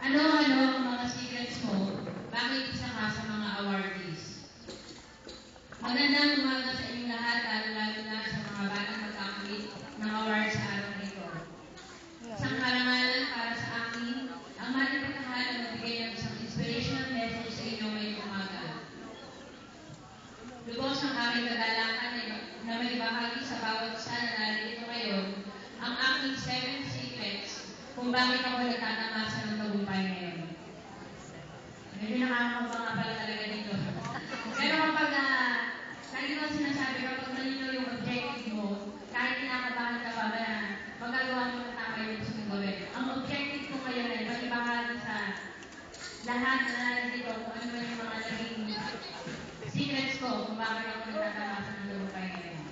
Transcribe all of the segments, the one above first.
Ano-ano ang mga secrets mo? Bakit isa ka sa mga awardees? Magandang umaga sa inyong lahat, lalo-lalo na sa mga batang mag-activate ng award sa araw na ito. Isang karangalan para sa akin, ang matipagkakala na magbigay ng isang inspirational message sa inyo ngayong umaga. Lubos ang aming kagalakan na, na may bahagi sa bawat isa na narito ngayon ang aking seven secrets kung bakit ako nagtatamasa ng tagumpay ngayon. Medyo nakakamba nga pala talaga dito. Pero kapag uh, lagi ko sinasabi kapag malinaw yung objective mo, kahit kinakabahan ka pa ba na magagawa mo na tama yung gusto mong gawin. Ang objective ko ngayon ay malibahagi sa lahat na narito kung ano man yung mga naging kung bakit ako nagtatamasa ng tagumpay ngayon.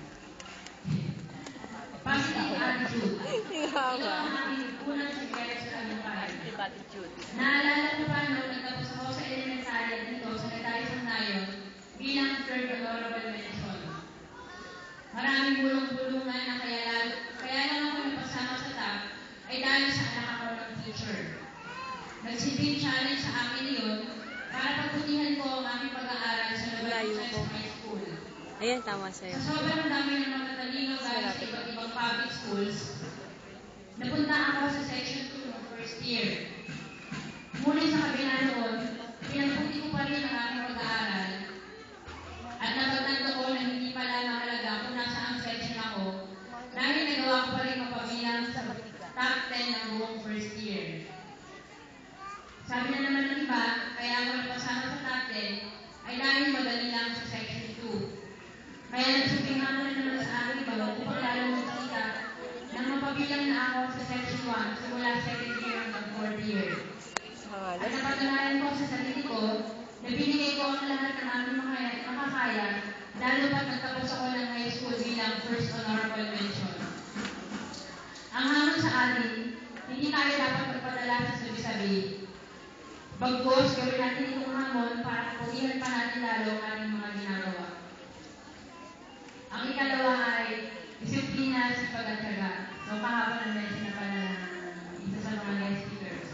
Positive attitude. Ito ang aking unang secret sa tagumpay. Attitude. Naalala ko pa nung nagtapos ako sa elementarya dito sa Nagay Sandayon bilang third honorable mention. Maraming bulong-bulungan na kaya, kaya lang ako napasama sa top ay dahil sa anak ako ng teacher. Nagsilbing challenge sa akin yun para pagbutihan ko ang aking Ayan, tama sa'yo. Sa sobrang dami ng mga tatalino galing sa iba't ibang public schools, napunta ako sa section 2 ng first year. Ngunit sa kabila noon, pinagputi ko pa rin ang aking pag-aaral. At napagtanto ko na hindi pala mahalaga kung nasa ang section ako dahil nagawa ko pa rin mapabilang sa top 10 ng buong first year. Sabi na naman ng iba, kaya ako napasama sa top 10 ay dahil madali lang sa section 2. Kaya nagsipingan ko na naman sa aking iba upang lalo magkita nang mapabilang na ako sa section 1 simula second year hanggang fourth year. At Pangalan. napatunayan ko sa sarili ko na binigay ko ang lahat ng aming makakaya lalo pat nagtapos ako ng high school bilang first honorable mention. Ang hamon sa atin, hindi tayo dapat magpadala sa sabi-sabi. Bagkos, gawin natin itong hamon para kapulihan pa natin lalo ang ating mga ginagawa. Ang ikalawa ay disiplina sa pagkatsaga. So, kahapon ang mention na pala isa sa mga guest speakers.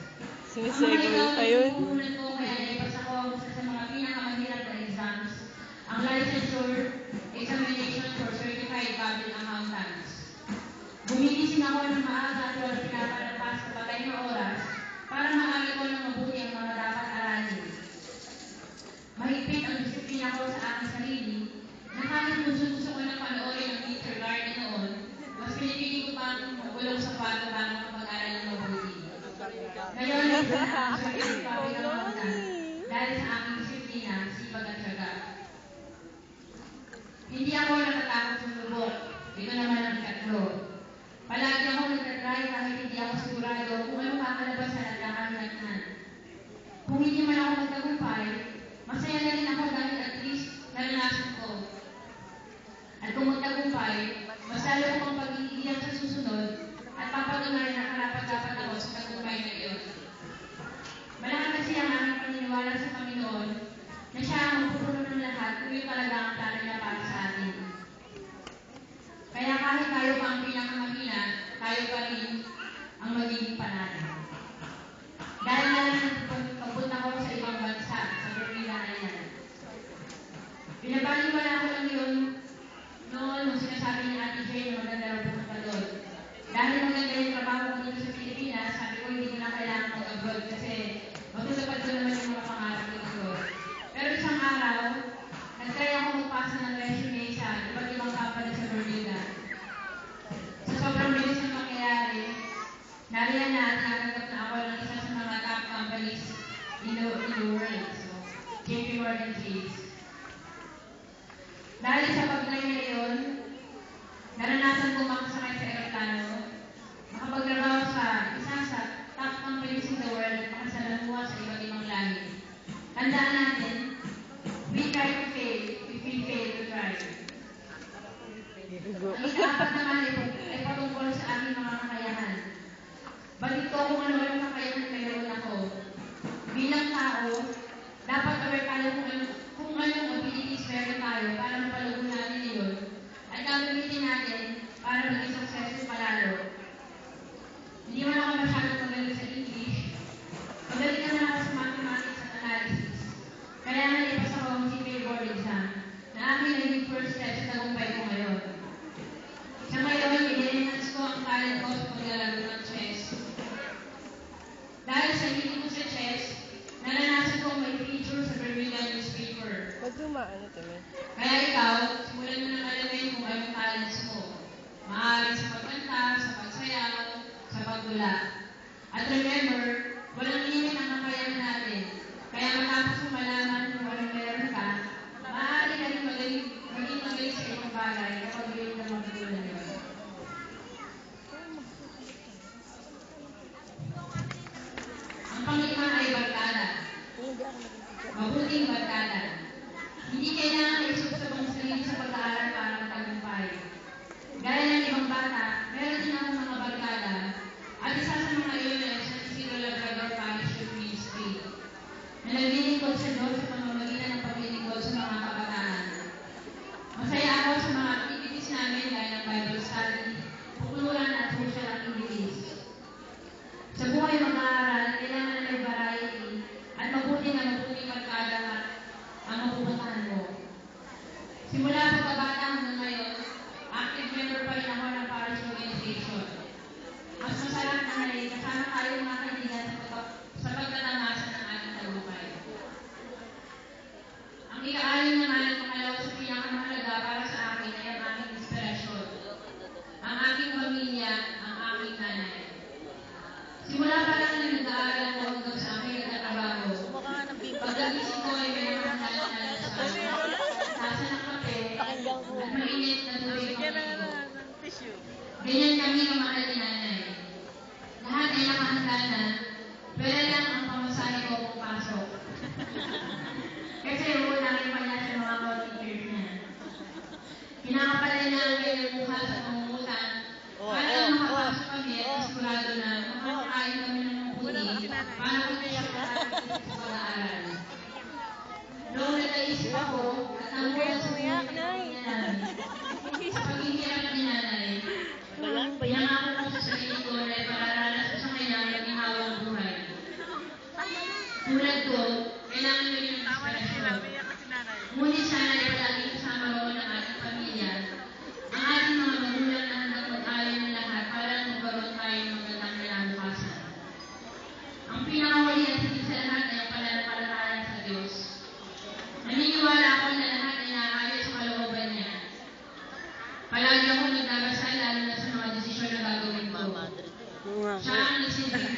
Pa yun. Ang ko kaya naipasa ko ang isa sa mga pinakamahirap na exams, ang licensure examination for certified public accountants. Gumigising ako ng maaga at wala pinapalapas sa patay na oras para maaari ko ng mabuti ang mga dapat aralin. Mahigpit ang disiplina ko sa aking sarili na kahit gusto-gusto ko na panoorin ang teacher garden noon, mas pinipili ko pa ang bago kapag-aral ng mabuti. Ngayon, ang sarili ang pinakamutan dahil sa aking disiplina, sipag at syaga. Hindi ako natatakot sa lubok. Ito naman ang katlo. Palagi ako nagtatry kahit hindi ako sigurado kung ano kakalabasan at kakahinatnan. Kung hindi man ako magtagumpay, masaya na rin ako dahil at least naranasan ko. At kung magtagumpay, mas lalo ko pang pag-iigihan sa susunod at papatunay na karapat-dapat ako sa tagumpay na iyon. Malaki kasi ang aming paniniwala sa Panginoon na siya ang magpupuno ng lahat kung yun talaga ang plano niya para sa atin. Kaya kahit tayo pa ang pinakamahina, tayo pa rin ang magiging panalo. Dahil na lang pagpunta ko sa ibang bansa, sa Bermuda Island. Binabaliwala ko lang yun noon nung sinasabi ni Ate Jane na maganda raw pumunta doon. Dahil maganda yung trabaho ko dito sa Pilipinas, sabi ko hindi ko na kailangan mag-abroad kasi matutupad ko naman yung mga pangarap ko dito. Pero isang araw, nag-try ako magpasa ng resume sa iba't ibang company sa Bermuda. Sa sobrang bilis ng pangyayari, nariyan na at nakatanggap na ako ng isa sa mga top companies in the, in the world. So, JP Morgan Chase. Dahil sa pag-try na iyon, naranasan ko makasakay sa aeroplano, makapagtrabaho sa isa sa top companies in the world at makasalamuha sa iba't ibang lahi. Tandaan natin, we try to fail if we fail to try. Ang ikaapat naman ay, ay patungkol sa aking mga kakayahan. Bakit ko kung ano yung kakayahan na meron ako? Bilang tao, dapat aware tayo kung ano, kung anong abilities meron tayo para mapalago natin yun at gagamitin natin para maging successful palalo. Hindi man ako masyadong magaling sa English. Magaling Kaya ikaw, simulan mo nang alamin kung anong talents mo. Maaari sa pagkanta, sa pagsayaw, sa paggula. At remember, walang limit ang kakayahan natin. Kaya matapos mo malaman kung anong meron ka, maaari ka rin maging magaling sa ibang bagay kapag yun na magkulang. Ang panglima ay barkada. Mabuting barkada. sunod sa pamamagitan ng paglinigod sa mga kabataan. Masaya ako sa mga activities namin gaya ng Bible study, pukuluan at social activities. Sa buhay mga aral, kailangan na may variety at mabuti na mabuti Não, 啥样的心情